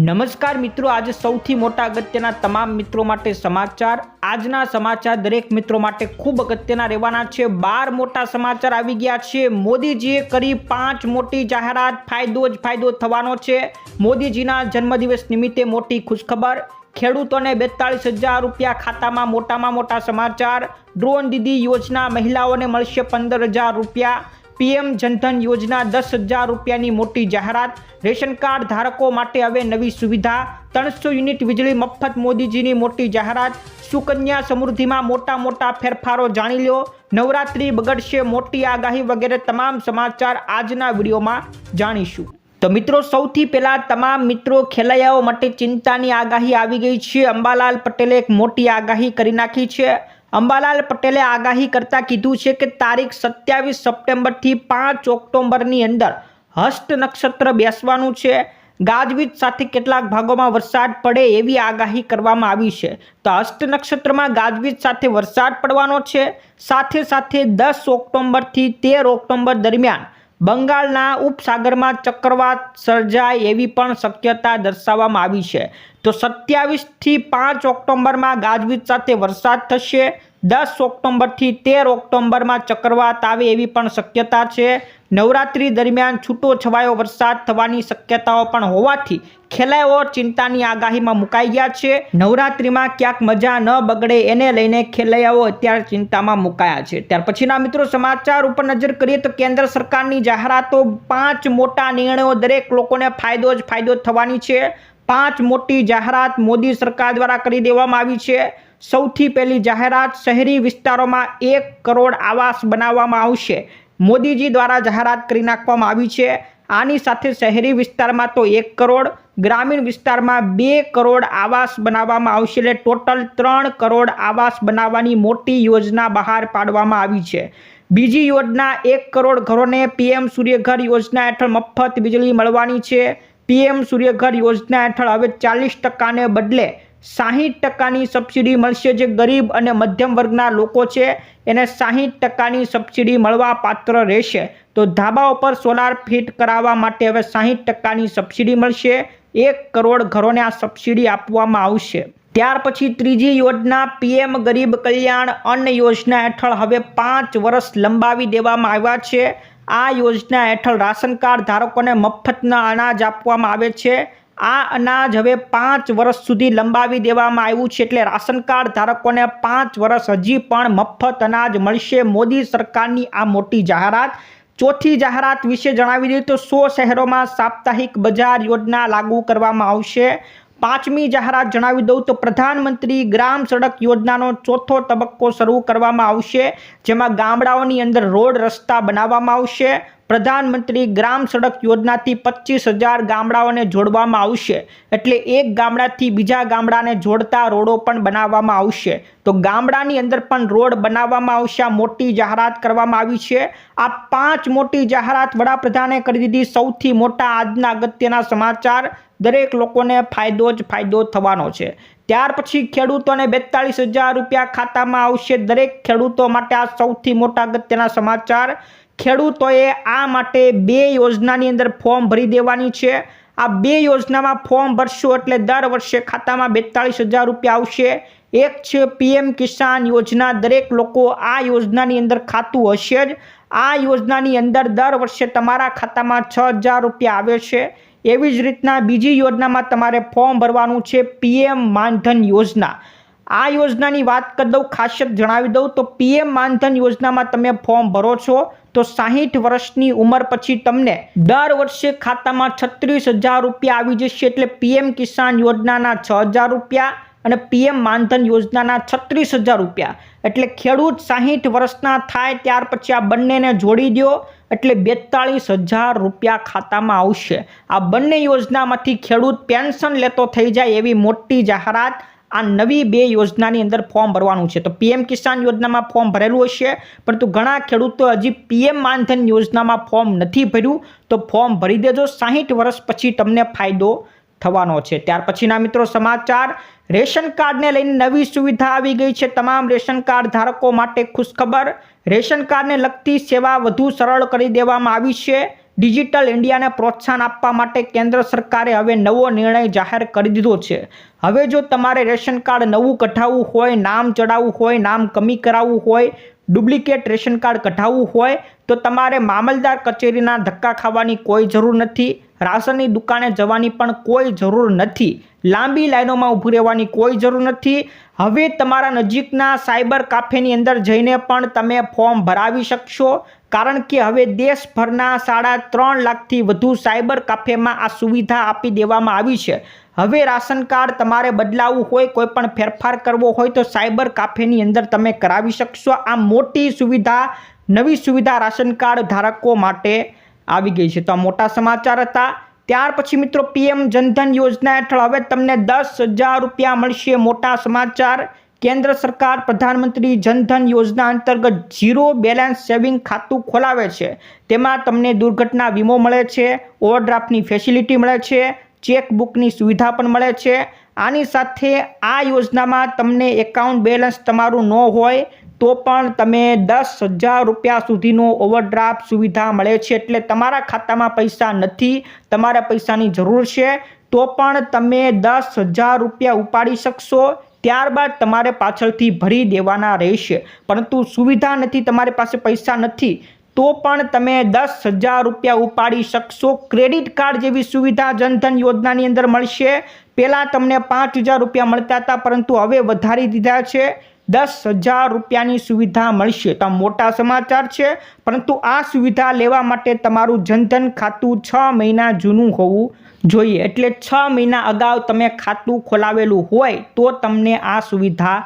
નમસ્કાર મિત્રો, આજે સૌથી મોટા અગત્યના તમામ મિત્રો માટે સમાચાર. આજના સમાચાર દરેક મિત્રો માટે ખૂબ અગત્યના રહેવાના છે. બાર મોટા સમાચાર આવી ગયા છે. મોદીજીએ કરી પાંચ મોટી જાહેરાત. ફાયદો જ ફાયદો થવાનો છે. મોદીજીના જન્મદિવસ નિમિત્તે મોટી ખુશખબર. ખેડૂતોને બેતાળીસ હજાર રૂપિયા ખાતામાં મોટામાં મોટા સમાચાર. ડ્રોન દીદી યોજના મહિલાઓને મળશે પંદર હજાર રૂપિયા. પીએમ જનધન યોજના દસ હજાર રૂપિયાની મોટી જાહેરાત. રેશન કાર્ડ ધારકો માટે હવે નવી સુવિધા. ત્રણસો યુનિટ વીજળી મફત મોદીજીની મોટી જાહેરાત. સુકન્યા સમૃદ્ધિમાં મોટા મોટા ફેરફારો જાણી લો નવરાત્રી બગડશે મોટી આગાહી વગેરે તમામ સમાચાર આજના વિડીયોમાં જાણીશું. તો મિત્રો, સૌથી પહેલાં તમામ મિત્રો ખેલૈયાઓ માટે ચિંતાની આગાહી આવી ગઈ છે. અંબાલાલ પટેલે એક મોટી આગાહી કરી નાખી છે. અંબાલાલ પટેલે આગાહી કરતા કીધું છે કે તારીખ સત્યાવીસ સપ્ટેમ્બરથી પાંચ ઓક્ટોબરની અંદર હસ્ત નક્ષત્ર બેસવાનું છે. ગાજવીજ સાથે કેટલાક ભાગોમાં વરસાદ પડે એવી આગાહી કરવામાં આવી છે. તો હસ્ત નક્ષત્રમાં ગાજવીજ સાથે વરસાદ પડવાનો છે. સાથે સાથે દસ ઓક્ટોબરથી તેર ઓક્ટોબર દરમિયાન બંગાળના ઉપસાગરમાં ચક્રવાત સર્જાય એવી પણ શક્યતા દર્શાવવામાં આવી છે. તો સત્યાવીસથી પાંચ ઓક્ટોબરમાં ગાજવીજ સાથે વરસાદ થશે. દસ ઓક્ટોબરથી તેર ઓક્ટોબરમાં ચક્રવાત આવે એવી પણ શક્યતા છે. નવરાત્રી દરમિયાન છૂટો છવાયો વરસાદ થવાની શક્યતાઓ પણ હોવાથી ખેલાયો ચિંતાની આગાહીમાં મુકાઈ ગયા છે. નવરાત્રિમાં ક્યાંક મજા ન બગડે એને લઈને ખેલૈયાઓ અત્યારે ચિંતામાં મુકાયા છે. ત્યાર પછીના મિત્રો સમાચાર ઉપર નજર કરીએ તો કેન્દ્ર સરકારની જાહેરાતો પાંચ મોટા નિર્ણયો દરેક લોકોને ફાયદો જ ફાયદો થવાની છે. પાંચ મોટી જાહેરાત મોદી સરકાર દ્વારા કરી દેવામાં આવી છે. સૌથી પહેલી જાહેરાત શહેરી વિસ્તારોમાં એક કરોડ આવાસ બનાવવામાં આવશે. મોદીજી દ્વારા જાહેરાત કરી નાખવામાં આવી છે. આની સાથે શહેરી વિસ્તારમાં તો એક કરોડ, ગ્રામીણ વિસ્તારમાં બે કરોડ આવાસ બનાવવામાં આવશે એટલે ટોટલ ત્રણ કરોડ આવાસ બનાવવાની મોટી યોજના બહાર પાડવામાં આવી છે. બીજી યોજના એક કરોડ ઘરોને પીએમ સૂર્યઘર યોજના હેઠળ મફત વીજળી મળવાની છે. પીએમ સૂર્યઘર યોજના હેઠળ હવે ચાલીસ ટકાને બદલે સાહીઠ ટકાની સબસિડી મળશે. જે ગરીબ અને મધ્યમ વર્ગના લોકો છે, એને સાહીઠ ટકાની સબસિડી મળવા પાત્ર રહેશે. તો ધાબા ઉપર સોલાર ફિટ કરાવવા માટે હવે સાહીઠ ટકાની સબસિડી મળશે. એક કરોડ ઘરોને આ સબસિડી આપવામાં આવશે. ત્યાર પછી ત્રીજી યોજના પીએમ ગરીબ કલ્યાણ અન્ન યોજના હેઠળ હવે પાંચ વર્ષ લંબાવી દેવામાં આવ્યા છે. આ યોજના હેઠળ રાશન કાર્ડ ધારકોને મફતના અનાજ આપવામાં આવે છે. આ અનાજ હવે પાંચ વર્ષ સુધી લંબાવી દેવામાં આવ્યું છે એટલે રાશન કાર્ડ ધારકોને પાંચ વર્ષ હજી પણ મફત અનાજ મળશે. મોદી સરકારની આ મોટી જાહેરાત. ચોથી જાહેરાત વિશે જણાવી દઈએ તો સો શહેરોમાં સાપ્તાહિક બજાર યોજના લાગુ કરવામાં આવશે. પાંચમી જાહેરાત જણાવી દઉં તો પ્રધાનમંત્રી ગ્રામ સડક યોજનાનો ચોથો તબક્કો શરૂ કરવામાં આવશે, જેમાં ગામડાઓની અંદર રોડ રસ્તા બનાવવામાં આવશે પ્રધાનમંત્રી ગ્રામ સડક યોજનાથી પચીસ હજાર ગામડાઓને જોડવામાં આવશે. એટલે એક ગામડાથી બીજા ગામડાને જોડતા રોડો પણ બનાવવામાં આવશે. તો ગામડાની અંદર પણ રોડ બનાવવામાં આવશે. મોટી જાહેરાત કરવામાં આવી છે. આ પાંચ મોટી જાહેરાત વડાપ્રધાને કરી દીધી. સૌથી મોટા આજના અગત્યના સમાચાર, દરેક લોકોને ફાયદો જ ફાયદો થવાનો છે. ત્યાર પછી ખેડૂતોને બેતાળીસ હજાર રૂપિયા ખાતામાં આવશે. દરેક ખેડૂતો માટે આ સૌથી મોટા અગત્યના સમાચાર ખેડૂતોએ આ માટે બે યોજનાની અંદર ફોર્મ ભરી દેવાની છે. આ બે યોજનામાં ફોર્મ ભરશો એટલે દર વર્ષે ખાતામાં બેતાળીસ હજાર રૂપિયા આવશે. એક છે પીએમ કિસાન યોજના. દરેક લોકો આ યોજનાની અંદર ખાતું હશે જ. આ યોજનાની અંદર દર વર્ષે તમારા ખાતામાં છ હજાર રૂપિયા આવે છે. એવી જ રીતના બીજી યોજનામાં તમારે ફોર્મ ભરવાનું છે પીએમ માનધન યોજના. આ યોજનાની વાત કરી દઉં, ખાસિયત જણાવી દઉં તો પીએમ માનધન યોજનામાં તમે ફોર્મ ભરો છો. તો સાહીઠ વર્ષની ઉંમર પછી તમને દર વર્ષે ખાતામાં છત્રીસ હજાર રૂપિયા આવી જશે એટલે પીએમ કિસાન યોજનાના છ હજાર રૂપિયા અને પીએમ માનધન યોજનાના છત્રીસ હજાર રૂપિયા. એટલે ખેડૂત સાહીઠ વર્ષના થાય ત્યાર પછી આ બંનેને જોડી દો એટલે બેતાળીસ હજાર રૂપિયા ખાતામાં આવશે. આ બંને યોજનામાંથી ખેડૂત પેન્શન લેતો થઈ જાય એવી મોટી જાહેરાત આ નવી બે યોજનાની અંદર ફોર્મ ભરવાનું છે. તો પીએમ કિસાન યોજનામાં ફોર્મ ભરેલું હશે, પરંતુ ઘણા ખેડૂતો હજી પીએમ માનધન યોજનામાં ફોર્મ નથી ભર્યું. તો ફોર્મ ભરી દેજો, સાહીઠ વર્ષ પછી તમને ફાયદો થવાનો છે. ત્યાર પછીના મિત્રો સમાચાર. રેશન કાર્ડને લઈને નવી સુવિધા આવી ગઈ છે. તમામ રેશન કાર્ડ ધારકો માટે ખુશખબર. રેશન કાર્ડને લગતી સેવા વધુ સરળ કરી દેવામાં આવી છે. ડિજિટલ ઇન્ડિયાને પ્રોત્સાહન આપવા માટે કેન્દ્ર સરકારે હવે નવો નિર્ણય જાહેર કરી દીધો છે. હવે જો તમારે રેશન કાર્ડ નવું કઢાવવું હોય, નામ ચડાવવું હોય, નામ કમી કરાવવું હોય, ડુપ્લિકેટ રેશન કાર્ડ કઢાવવું હોય, તો તમારે મામલદાર કચેરીના ધક્કા ખાવાની કોઈ જરૂર નથી, રાશનની દુકાને જવાની પણ કોઈ જરૂર નથી, લાંબી લાઈનોમાં ઊભું રહેવાની કોઈ જરૂર નથી હવે તમારા નજીકના સાયબર કાફેની અંદર જઈને પણ તમે ફોર્મ ભરાવી શકશો, કારણ કે હવે દેશભરના સાડા ત્રણ લાખથી વધુ સાયબર કાફેમાં આ સુવિધા આપી દેવામાં આવી છે. હવે રાશન કાર્ડ તમારે બદલાવવું હોય કોઈ પણ ફેરફાર કરવો હોય તો સાયબર કાફેની અંદર તમે કરાવી શકશો. આ મોટી સુવિધા, નવી સુવિધા રાશન કાર્ડ ધારકો માટે આવી ગઈ છે. તો આ મોટા સમાચાર હતા. ત્યાર પછી મિત્રો પીએમ જનધન યોજના હેઠળ હવે તમને દસ હજાર રૂપિયા મળશે મોટા સમાચાર. કેન્દ્ર સરકાર પ્રધાનમંત્રી જનધન યોજના અંતર્ગત ઝીરો બેલેન્સ સેવિંગ ખાતું ખોલાવે છે. તેમાં તમને દુર્ઘટના વીમો મળે છે, ઓવરડ્રાફ્ટની ફેસિલિટી મળે છે, ચેકબુકની સુવિધા પણ મળે છે. આની સાથે આ યોજનામાં તમને એકાઉન્ટ બેલેન્સ તમારું ન હોય તો પણ તમે દસ હજાર રૂપિયા સુધીનો ઓવરડ્રાફ્ટ સુવિધા મળે છે એટલે તમારા ખાતામાં પૈસા નથી, તમારે પૈસાની જરૂર છે, તો પણ તમે દસ હજાર રૂપિયા ઉપાડી શકશો, ત્યારબાદ તમારે પાછળથી ભરી દેવાના રહેશે. પરંતુ સુવિધા નથી, તમારી પાસે પૈસા નથી, તો પણ તમે દસ હજાર રૂપિયા ઉપાડી શકશો. ક્રેડિટ કાર્ડ જેવી સુવિધા જનધન યોજનાની અંદર મળશે. પહેલાં તમને પાંચ હજાર રૂપિયા મળતા હતા, પરંતુ હવે વધારી દીધા છે. દસ હજાર રૂપિયાની સુવિધા મળશે. તો મોટા સમાચાર છે, પરંતુ આ સુવિધા લેવા માટે તમારું જનધન ખાતું છ મહિના જૂનું હોવું જોઈએ. એટલે છ મહિના અગાઉ તમે ખાતું ખોલાવેલું હોય તો તમને આ સુવિધા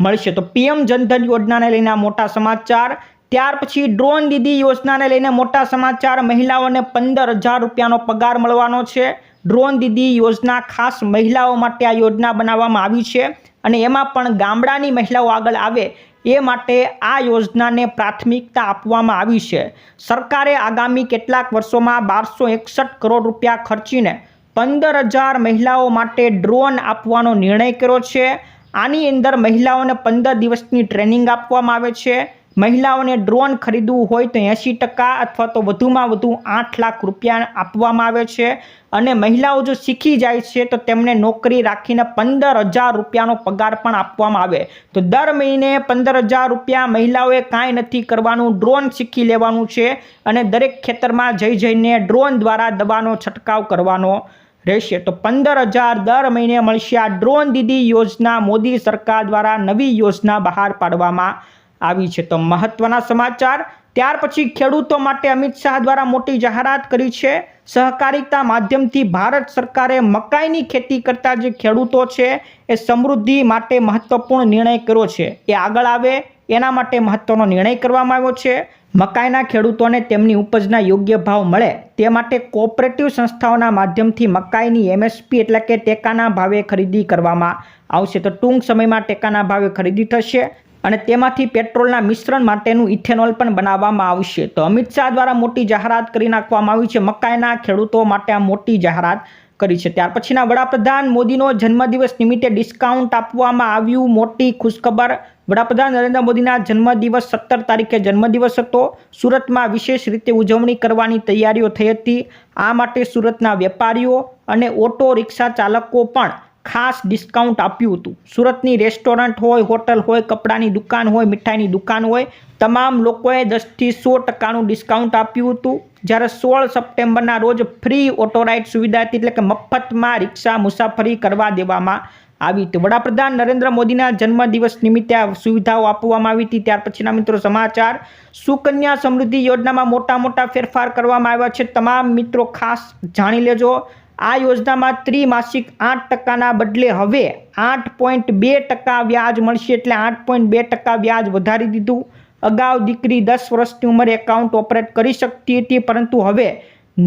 મળશે. તો પીએમ જનધન યોજનાને લઈને મોટા સમાચાર. ત્યાર પછી ડ્રોન દીદી યોજનાને લઈને મોટા સમાચાર. મહિલાઓને પંદર હજાર રૂપિયાનો પગાર મળવાનો છે. ડ્રોન દીદી યોજના ખાસ મહિલાઓ માટે આ યોજના બનાવવામાં આવી છે અને એમાં પણ ગામડાની મહિલાઓ આગળ આવે એ માટે આ યોજનાને પ્રાથમિકતા આપવામાં આવી છે. સરકારે આગામી કેટલાક વર્ષોમાં બારસો એકસઠ કરોડ રૂપિયા ખર્ચીને પંદર હજાર મહિલાઓ માટે ડ્રોન આપવાનો નિર્ણય કર્યો છે. આની અંદર મહિલાઓને પંદર દિવસની ટ્રેનિંગ આપવામાં આવે છે. મહિલાઓને ડ્રોન ખરીદવું હોય તો એંશી ટકા અથવા તો વધુમાં વધુ આઠ લાખ રૂપિયા આપવામાં આવે છે. અને મહિલાઓ જો શીખી જાય છે તો તેમને નોકરી રાખીને પંદર હજાર રૂપિયાનો પગાર પણ આપવામાં આવે. તો દર મહિને પંદર હજાર રૂપિયા મહિલાઓએ કાંઈ નથી કરવાનું, ડ્રોન શીખી લેવાનું છે અને દરેક ખેતરમાં જઈ જઈને ડ્રોન દ્વારા દવાનો છંટકાવ કરવાનો રહેશે. તો પંદર હજાર દર મહિને મળશે આ ડ્રોન દીદી યોજના મોદી સરકાર દ્વારા નવી યોજના બહાર પાડવામાં આવી છે. તો મહત્વના સમાચાર, ત્યાર પછી ખેડૂતો માટે અમિત શાહ દ્વારા મોટી જાહેરાત કરી છે. સહકારિતા માધ્યમથી ભારત સરકારે મકાઈની ખેતી કરતા જે ખેડૂતો છે, એ સમૃદ્ધિ માટે મહત્વપૂર્ણ નિર્ણય કર્યો છે. એ આગળ આવે, એના માટે મહત્વનો નિર્ણય કરવામાં આવ્યો છે. મકાઈના ખેડૂતોને તેમની ઉપજના યોગ્ય ભાવ મળે, તે માટે કોઓપરેટિવ સંસ્થાઓના માધ્યમથી મકાઈની એમએસપી એટલે કે ટેકાના ભાવે ખરીદી કરવામાં આવશે. તો ટૂંક સમયમાં ટેકાના ભાવે ખરીદી થશે. અને તેમાંથી પેટ્રોલના મિશ્રણ માટેનું ઇથેનોલ પણ બનાવવામાં આવશે. તો અમિત શાહ દ્વારા મોટી જાહેરાત કરી નાખવામાં આવી છે. મકાઈના ખેડૂતો માટે આ મોટી જાહેરાત કરી છે. ત્યાર પછીના વડાપ્રધાન મોદીનો જન્મદિવસ નિમિત્તે ડિસ્કાઉન્ટ આપવામાં આવ્યું મોટી ખુશખબર. વડાપ્રધાન નરેન્દ્ર મોદીના જન્મદિવસ સત્તર તારીખે જન્મદિવસ હતો. સુરતમાં વિશેષ રીતે ઉજવણી કરવાની તૈયારીઓ થઈ હતી. આ માટે સુરતના વેપારીઓ અને ઓટો રિક્ષા ચાલકો પણ ખાસ ડિસ્કાઉન્ટ આપ્યું હતું. સુરતની રેસ્ટોરન્ટ હોય, હોટલ હોય, કપડાની દુકાન હોય, મીઠાઈની દુકાન હોય, તમામ લોકોએ દસથી સો ટકાનું ડિસ્કાઉન્ટ આપ્યું હતું. જ્યારે સોળ સપ્ટેમ્બરના રોજ ફ્રી ઓટો રાઇડ સુવિધા હતી, એટલે કે મફતમાં રિક્ષા મુસાફરી કરવા દેવામાં આવી હતી. વડાપ્રધાન નરેન્દ્ર મોદીના જન્મદિવસ નિમિત્તે આ સુવિધાઓ આપવામાં આવી હતી. ત્યાર પછીના મિત્રો સમાચાર. સુકન્યા સમૃદ્ધિ યોજનામાં મોટા મોટા ફેરફાર કરવામાં આવ્યા છે. તમામ મિત્રો ખાસ જાણી લેજો. આ યોજનામાં ત્રિમાસિક આઠ ટકાના બદલે હવે આઠ પોઈન્ટ બે ટકા વ્યાજ મળશે એટલે આઠ પોઈન્ટ બે ટકા વ્યાજ વધારી દીધું. અગાઉ દીકરી દસ વર્ષની ઉંમરે એકાઉન્ટ ઓપરેટ કરી શકતી હતી, પરંતુ હવે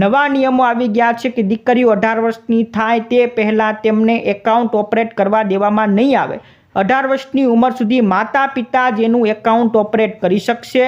નવા નિયમો આવી ગયા છે કે દીકરીઓ અઢાર વર્ષની થાય તે પહેલાં તેમને એકાઉન્ટ ઓપરેટ કરવા દેવામાં નહીં આવે. અઢાર વર્ષની ઉંમર સુધી માતા પિતા જેનું એકાઉન્ટ ઓપરેટ કરી શકશે.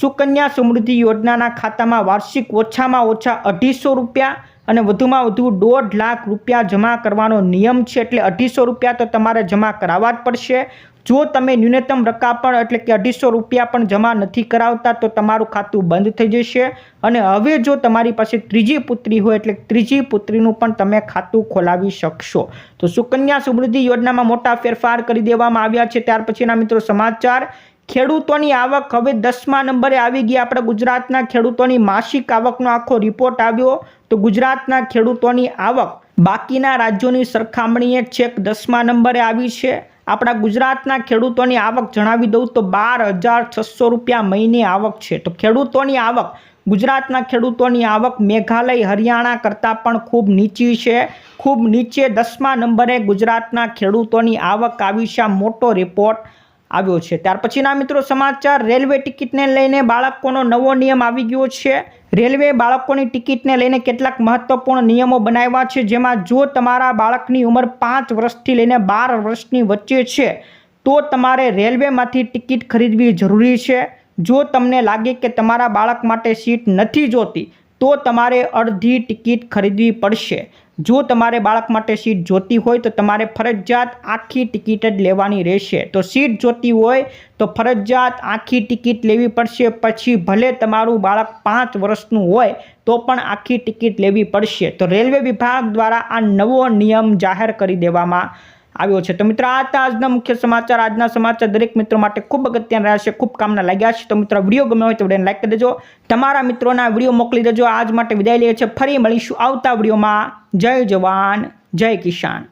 સુકન્યા સમૃદ્ધિ યોજનાના ખાતામાં વાર્ષિક ઓછામાં ઓછા અઢીસો રૂપિયા અને વધુમાં વધુ દોઢ લાખ રૂપિયા જમા કરવાનો નિયમ છે એટલે અઢીસો રૂપિયા તો તમારે જમા કરાવવા જ પડશે. જો તમે ન્યૂનતમ રકમ પણ એટલે કે અઢીસો રૂપિયા પણ જમા નથી કરાવતા તો તમારું ખાતું બંધ થઈ જશે. અને હવે જો તમારી પાસે ત્રીજી પુત્રી હોય એટલે ત્રીજી પુત્રીનું પણ તમે ખાતું ખોલાવી શકશો. તો સુકન્યા સમૃદ્ધિ યોજનામાં મોટા ફેરફાર કરી દેવામાં આવ્યા છે. ત્યાર પછીના મિત્રો સમાચાર. ખેડૂતોની આવક હવે દસમા નંબરે આવી ગઈ. આપણા ગુજરાતના ખેડૂતોની માસિક આવકનો આખો રિપોર્ટ આવ્યો તો ગુજરાતના ખેડૂતોની આવક બાકીના રાજ્યોની સરખામણીએ છેક દસમા નંબરે આવી છે. આપણા ગુજરાતના ખેડૂતોની આવક જણાવી દઉં તો બાર હજાર છસો રૂપિયા મહિને આવક છે. તો ખેડૂતોની આવક, ગુજરાતના ખેડૂતોની આવક મેઘાલય, હરિયાણા કરતાં પણ ખૂબ નીચી છે. ખૂબ નીચે દસમા નંબરે ગુજરાતના ખેડૂતોની આવક આવી છે. મોટો રિપોર્ટ આવ્યો છે. ત્યાર પછીના મિત્રો, સમાચાર, રેલવે ટિકિટને લઈને બાળકોનો નવો નિયમ આવી ગયો છે. રેલવે બાળકોની ટિકિટને લઈને કેટલાક મહત્વપૂર્ણ નિયમો બનાવ્યા છે, જેમાં જો તમારા બાળકની ઉંમર પાંચ વર્ષથી લઈને બાર વર્ષની વચ્ચે છે, તો તમારે રેલવેમાંથી ટિકિટ ખરીદવી જરૂરી છે. જો તમને લાગે કે તમારા બાળક માટે સીટ નથી જોતી, તો તમારે અડધી ટિકિટ ખરીદવી પડશે. જો તમારે બાળક માટે સીટ જોતી હોય તો તમારે ફરજિયાત આખી ટિકિટ જ લેવાની રહેશે. તો સીટ જોતી હોય તો ફરજિયાત આખી ટિકિટ લેવી પડશે. પછી ભલે તમારું બાળક પાંચ વર્ષનું હોય તો પણ આખી ટિકિટ લેવી પડશે. તો રેલવે વિભાગ દ્વારા આ નવો નિયમ જાહેર કરી દેવામાં આવ્યો છે. તો મિત્રો, આ હતા આજના મુખ્ય સમાચાર. આજના સમાચાર દરેક મિત્રો માટે ખૂબ અગત્યના રહ્યા છે ખૂબ કામના લાગ્યા છે. તો મિત્રો, વીડિયો ગમ્યો હોય તો વિડીયોને લાઈક કરી દેજો. તમારા મિત્રોના વીડિયો મોકલી દેજો. આજ માટે વિદાય લઈએ છીએ. ફરી મળીશું આવતા વિડીયોમાં. જય જવાન, જય કિસાન.